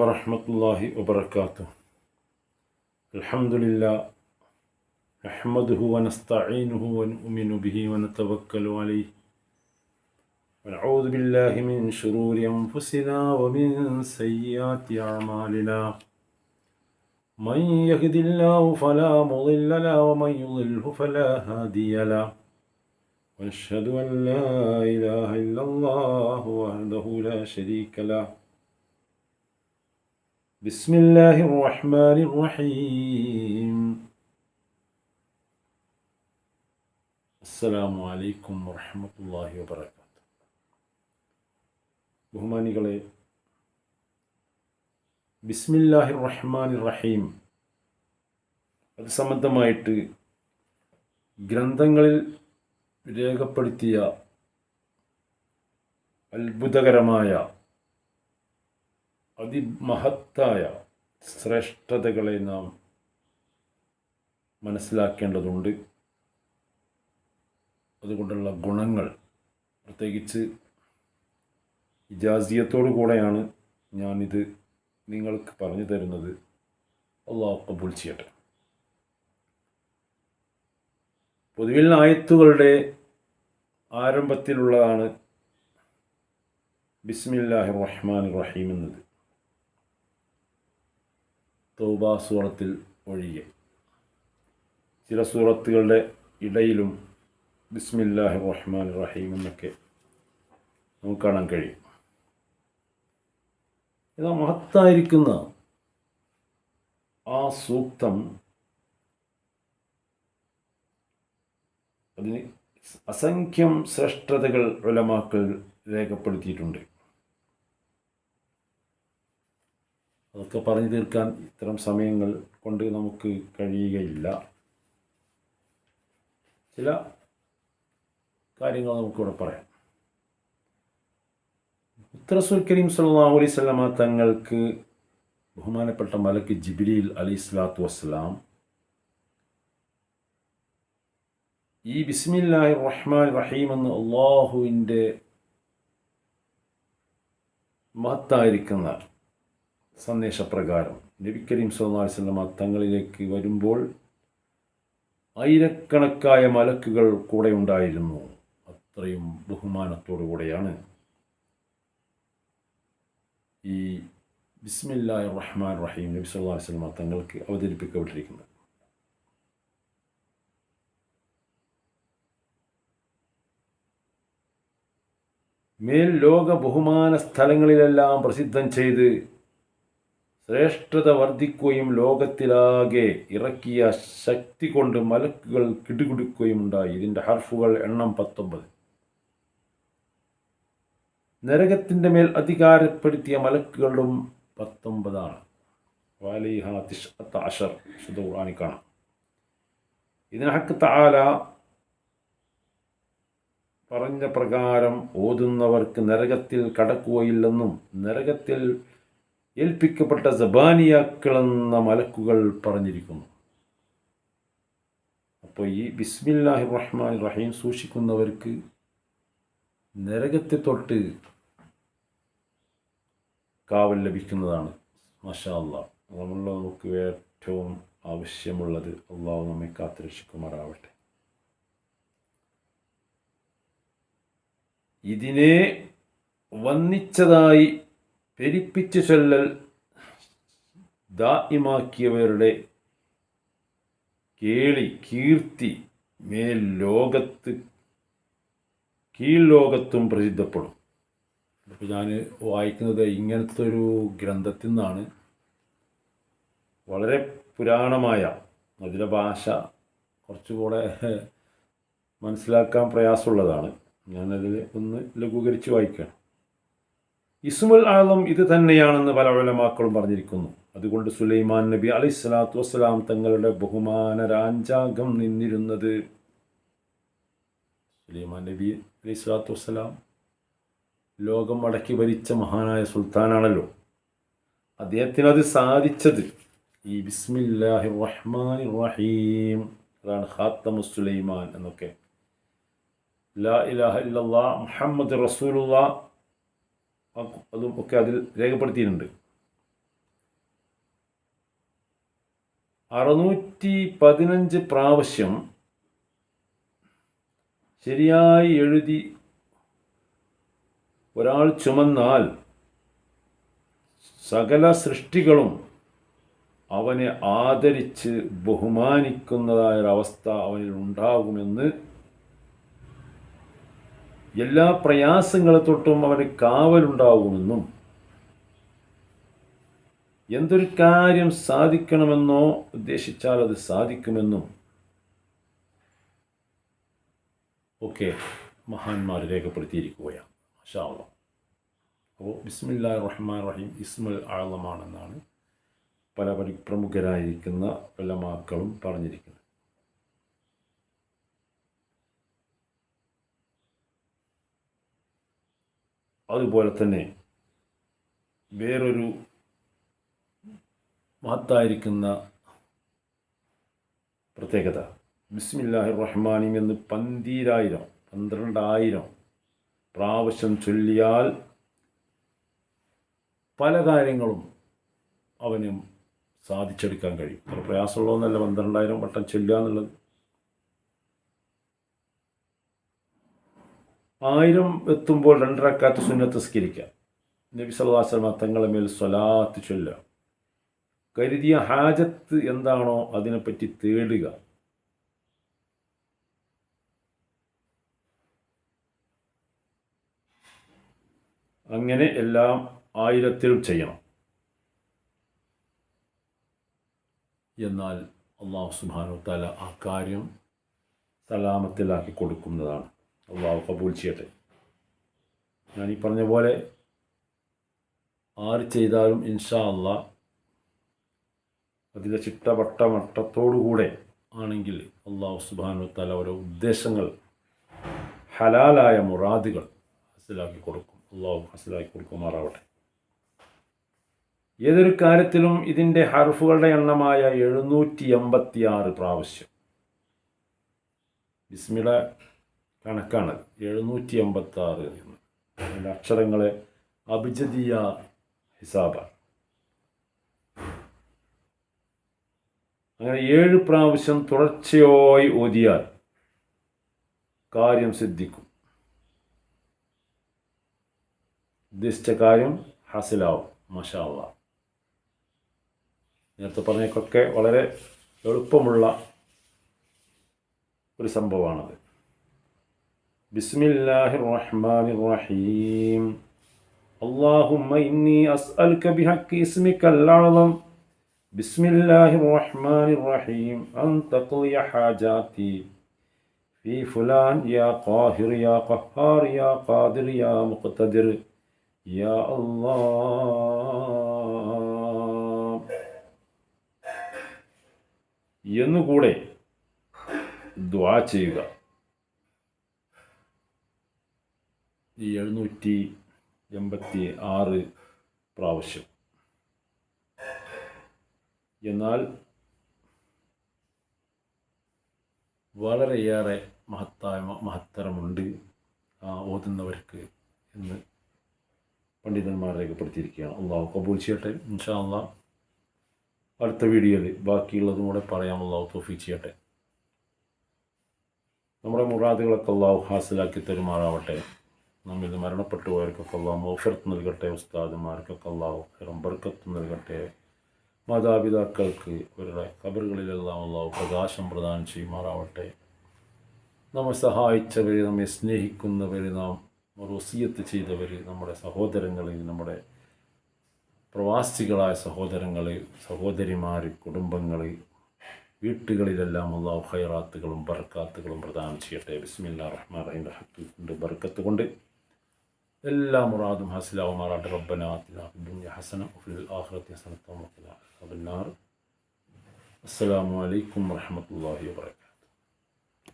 ورحمة الله وبركاته. الحمد لله نحمده ونستعينه ونؤمن به ونتوكل عليه. ونعوذ بالله من شرور أنفسنا ومن سيئات أعمالنا. من يهد الله فلا مضل له ومن يضله فلا هادي له. ونشهد أن لا إله إلا الله وحده لا شريك له. بسم الله الرحمن الرحيم السلام عليكم ورحمة الله وبركاته ബഹുമാനികളെ ബിസ്മില്ലാഹി റഹ്മാൻ റഹീം അത് സംബന്ധമായിട്ട് ഗ്രന്ഥങ്ങളിൽ രേഖപ്പെടുത്തിയ അത്ഭുതകരമായ അതിമഹത്തായ ശ്രേഷ്ഠതകളെ നാം മനസ്സിലാക്കേണ്ടതുണ്ട്. അതുകൊണ്ടുള്ള ഗുണങ്ങൾ പ്രത്യേകിച്ച് ഇജാസിയത്തോടു കൂടെയാണ് ഞാനിത് നിങ്ങൾക്ക് പറഞ്ഞു തരുന്നത്. അള്ളാഹു കബൂൽ ചെയ്യട്ടെ. പൊതുവിൽ ആയത്തുകളുടെ ആരംഭത്തിലുള്ളതാണ് ബിസ്മില്ലാഹി റഹ്മാൻ റഹീം എന്നത്. തൗബ സൂറത്തിൽ ഒഴികെ. ചില സൂറത്തുകളുടെ ഇടയിലും ബിസ്മില്ലാഹി റഹ്മാൻ റഹീം എന്നൊക്കെ നമുക്ക് കാണാൻ കഴിയും. ഇത് മഹത്തായിരിക്കുന്ന ആ സൂക്തം അതിന് അസംഖ്യം ശ്രേഷ്ഠതകൾ ഉലമാക്കൾ രേഖപ്പെടുത്തിയിട്ടുണ്ട്. അതൊക്കെ പറഞ്ഞു തീർക്കാൻ ഇത്തരം സമയങ്ങൾ കൊണ്ട് നമുക്ക് കഴിയുകയില്ല. ചില കാര്യങ്ങൾ നമുക്കിവിടെ പറയാം. ഉത്തരസുൽ കരീം സല്ലാഹു അലൈഹി സ്വലാമ തങ്ങൾക്ക് ബഹുമാനപ്പെട്ട മലക്ക് ജിബിലിൽ അലി സ്വലാത്തു വസ്സലാം ഈ ബിസ്മില്ലാഹി റഹ്മാൻ റഹീം എന്ന് അള്ളാഹുവിന്റെ മഹത്തായിരിക്കുന്ന സന്ദേശപ്രകാരം. നബി കരീം സല്ലാ വല്ലമ തങ്ങളിലേക്ക് വരുമ്പോൾ ആയിരക്കണക്കായ മലക്കുകൾ കൂടെ ഉണ്ടായിരുന്നു. അത്രയും ബഹുമാനത്തോടു കൂടെയാണ്. ഈ ബിസ്മില്ലാഹി റഹ്മാൻ റഹീം നബി സല്ലാ വസ്ലമ തങ്ങൾക്ക് അവതരിപ്പിക്കപ്പെട്ടിരിക്കുന്നത്. മേൽ ലോക ബഹുമാന സ്ഥലങ്ങളിലെല്ലാം പ്രസിദ്ധം ചെയ്ത് ശ്രേഷ്ഠത വർദ്ധിക്കുകയും ലോകത്തിലാകെ ഇറക്കിയ ശക്തി കൊണ്ട് മലക്കുകൾ കിടുകിടുക്കുകയും ഉണ്ടായി. ഇതിന്റെ ഹർഫുകൾ എണ്ണം പത്തൊമ്പത്. നരകത്തിന്റെ മേൽ അധികാരപ്പെടുത്തിയ മലക്കുകളും പത്തൊമ്പതാണ്. അഷർ ശുദ്ധ ഖുർആാനി കാണാം. ഇതിനഹക്ക് താല പറഞ്ഞ പ്രകാരം ഓതുന്നവർക്ക് നരകത്തിൽ കടക്കുകയില്ലെന്നും നരകത്തിൽ ഏൽപ്പിക്കപ്പെട്ട ജബാനിയാക്കളെന്ന മലക്കുകൾ പറഞ്ഞിരിക്കുന്നു. അപ്പോൾ ഈ ബിസ്മില്ലാഹി റഹ്മാൻ റഹീം സൂക്ഷിക്കുന്നവർക്ക് നരകത്തെ തൊട്ട് കാവൽ ലഭിക്കുന്നതാണ്. മഷാ അള്ളാഹ് നമുക്ക് ഏറ്റവും ആവശ്യമുള്ളത് അള്ളാഹു നമ്മെ കാത്തുരക്ഷിക്കുമാറാവട്ടെ. ഇതിനെ വന്നിച്ചതായി പെരിപ്പിച്ചു ചൊല്ലൽ ദായിമാക്കിയവരുടെ കേളി കീർത്തി മേൽ ലോകത്ത് കീഴ്ലോകത്തും പ്രസിദ്ധപ്പെടും. അപ്പോൾ ഞാൻ വായിക്കുന്നത് ഇങ്ങനത്തെ ഒരു ഗ്രന്ഥത്തിൽ നിന്നാണ്. വളരെ പുരാണമായ അതിലെ ഭാഷ കുറച്ചുകൂടെ മനസ്സിലാക്കാൻ പ്രയാസമുള്ളതാണ്. ഞാനതിൽ ഒന്ന് ലഘൂകരിച്ച് വായിക്കുകയാണ് ഇസ്മുൽ ആലം ഇത് തന്നെയാണെന്ന് പല ഉലമാക്കളും പറഞ്ഞിരിക്കുന്നു. അതുകൊണ്ട് സുലൈമാൻ നബി അലൈഹി സ്വലാത്തു വസ്സലാം തങ്ങളുടെ ബഹുമാന രാജാഗം നിന്നിരുന്നത് സുലൈമാൻ നബി അലൈഹി സ്വലാത്തു വസ്സലാം ലോകം അടക്കി ഭരിച്ച മഹാനായ സുൽത്താനാണല്ലോ. അദ്ദേഹത്തിന് അത് സാധിച്ചത് ഈ ബിസ്മില്ലാഹി റഹ്മാൻ റഹീം അതാണ് ഖാത്തമു സുലൈമാൻ എന്നൊക്കെ. ലാ ഇലാഹ ഇല്ലല്ലാ മുഹമ്മദ് റസൂലുള്ള അതും ഒക്കെ അതിൽ രേഖപ്പെടുത്തിയിട്ടുണ്ട്. അറുന്നൂറ്റി പതിനഞ്ച് പ്രാവശ്യം ശരിയായി എഴുതി ഒരാൾ ചുമന്നാൽ സകല സൃഷ്ടികളും അവനെ ആദരിച്ച് ബഹുമാനിക്കുന്നതായൊരവസ്ഥ അവനിൽ ഉണ്ടാകുമെന്ന് എല്ലാ പ്രയാസങ്ങളെ തൊട്ടും അവന് കാവലുണ്ടാവുമെന്നും എന്തൊരു കാര്യം സാധിക്കണമെന്നോ ഉദ്ദേശിച്ചാൽ അത് സാധിക്കുമെന്നും ഒക്കെ മഹാന്മാർ രേഖപ്പെടുത്തിയിരിക്കുകയാണ്. മഷാള്ള അപ്പോൾ ബിസ്മില്ലാ റഹ്മാൻ റഹീം ഇസ്മുൽ ആളമാണെന്നാണ് പല പ്രമുഖരായിരിക്കുന്ന പ്രമുഖരായിരിക്കുന്ന ഉലമാക്കളും പറഞ്ഞിരിക്കുന്നത്. അതുപോലെ തന്നെ വേറൊരു മഹത്തായിരിക്കുന്ന പ്രത്യേകത. ബിസ്മില്ലാഹി റഹ്മാനി എന്ന് പന്തീരായിരം പന്ത്രണ്ടായിരം പ്രാവശ്യം ചൊല്ലിയാൽ പല കാര്യങ്ങളും അവനും സാധിച്ചെടുക്കാൻ കഴിയും. പ്രയാസമുള്ളതെന്നല്ല പന്ത്രണ്ടായിരം വട്ടം ചൊല്ലുക എന്നുള്ളത്. ആയിരം എത്തുമ്പോൾ രണ്ടരക്കാത്ത് സുന്നത്ത് സ്കരിക്കാം നബി സല്ലാസ്ലമ തങ്ങളെ മേൽ സ്വലാത്ത് ചൊല്ലുക. കരുതിയ ഹാജത്ത് എന്താണോ അതിനെപ്പറ്റി തേടുക. അങ്ങനെ എല്ലാം ആയിരത്തിൽ ചെയ്യണം. എന്നാൽ അള്ളാഹു സുബാനു തല ആ കാര്യം സലാമത്തിലാക്കി കൊടുക്കുന്നതാണ്. അള്ളാഹു കബൂൽ ചെയ്യട്ടെ ഞാൻ ഈ പറഞ്ഞ പോലെ ആര് ചെയ്താലും ഇൻഷാ അല്ല അതിന്റെ ചിട്ടവട്ട മട്ടത്തോടുകൂടെ ആണെങ്കിൽ അള്ളാഹു സുബാനു തല ഓരോ ഉദ്ദേശങ്ങൾ ഹലാലായ മുറാദുകൾ മനസ്സിലാക്കി കൊടുക്കും. അള്ളാഹു മനസ്സിലാക്കി കൊടുക്കുമാറാവട്ടെ. ഏതൊരു കാര്യത്തിലും ഇതിന്റെ ഹർഫുകളുടെ എണ്ണമായ എഴുന്നൂറ്റി എൺപത്തി ആറ് പ്രാവശ്യം. ബിസ്മിള കണക്കാണ്. എഴുന്നൂറ്റി എൺപത്തി ആറ് എന്ന്. അതിന്റെ അക്ഷരങ്ങളെ അഭിജതീയ ഹിസാബ. അങ്ങനെ ഏഴ് പ്രാവശ്യം തുടർച്ചയായി ഓതിയാൽ കാര്യം സിദ്ധിക്കും. ഉദ്ദേശിച്ച കാര്യം ഹാസിലാവും. മഷാവ നേരത്തെ പറഞ്ഞൊക്കെ വളരെ എളുപ്പമുള്ള ഒരു സംഭവമാണത്. ബിസ്മില്ലാഹി റഹ്മാൻ റഹീം اللهم إني أسألك بحق اسمك الأعظم بسم الله الرحمن الرحيم أن تقضي حاجاتي في فلان يا قاهر يا قهار يا قادر يا مقتدر يا الله എന്നുകൂടെ ദ്വാ ചെയ്യുക ഈ എഴുന്നൂറ്റി എൺപത്തി ആറ് പ്രാവശ്യം. എന്നാൽ വളരെയേറെ മഹത്തായ മഹത്തരമുണ്ട് ആ ഓതുന്നവർക്ക് എന്ന് പണ്ഡിതന്മാർ രേഖപ്പെടുത്തിയിരിക്കുകയാണ്. അള്ളാഹു കബൂൽ ചെയ്യട്ടെ. ഇൻഷാ അടുത്ത വീഡിയോയിൽ ബാക്കിയുള്ളതും കൂടെ പറയാം അള്ളാഹു തോഫി ചെയ്യട്ടെ. നമ്മുടെ മുറാദുകളൊക്കെ അള്ളാഹു ഹാസിലാക്കി തരുമാറാവട്ടെ. നമ്മിൽ നിന്ന് മരണപ്പെട്ടു പോയവർക്കൊക്കെ അള്ളാഹു മോഫർത്ത് നൽകട്ടെ ഉസ്താദുമാർക്കൊക്കെ അള്ളാഹു ബർക്കത്ത് നൽകട്ടെ. മാതാപിതാക്കൾക്ക് അവരുടെ കബറുകളിലെല്ലാം അള്ളാഹു പ്രകാശം പ്രദാനം ചെയ്യുമാറാവട്ടെ. നമ്മെ സഹായിച്ചവർ നമ്മെ സ്നേഹിക്കുന്നവർ നാം വസീയത്ത് ചെയ്തവർ നമ്മുടെ സഹോദരങ്ങളിൽ നമ്മുടെ പ്രവാസികളായ സഹോദരങ്ങൾ സഹോദരിമാർ കുടുംബങ്ങൾ വീട്ടുകളിലെല്ലാം അള്ളാഹു ഹൈറാത്തുകളും ബർക്കാത്തുകളും പ്രദാനം ചെയ്യട്ടെ. ബിസ്മില്ലാ റഹ്മാൻ റഹീം. കൊണ്ട് ബർക്കത്ത് കൊണ്ട് إلا مراد هسلا ومراد ربنا آتنا في الدنيا حسنة وفي الآخرة حسنة وقنا عذاب النار. السلام عليكم ورحمة الله وبركاته.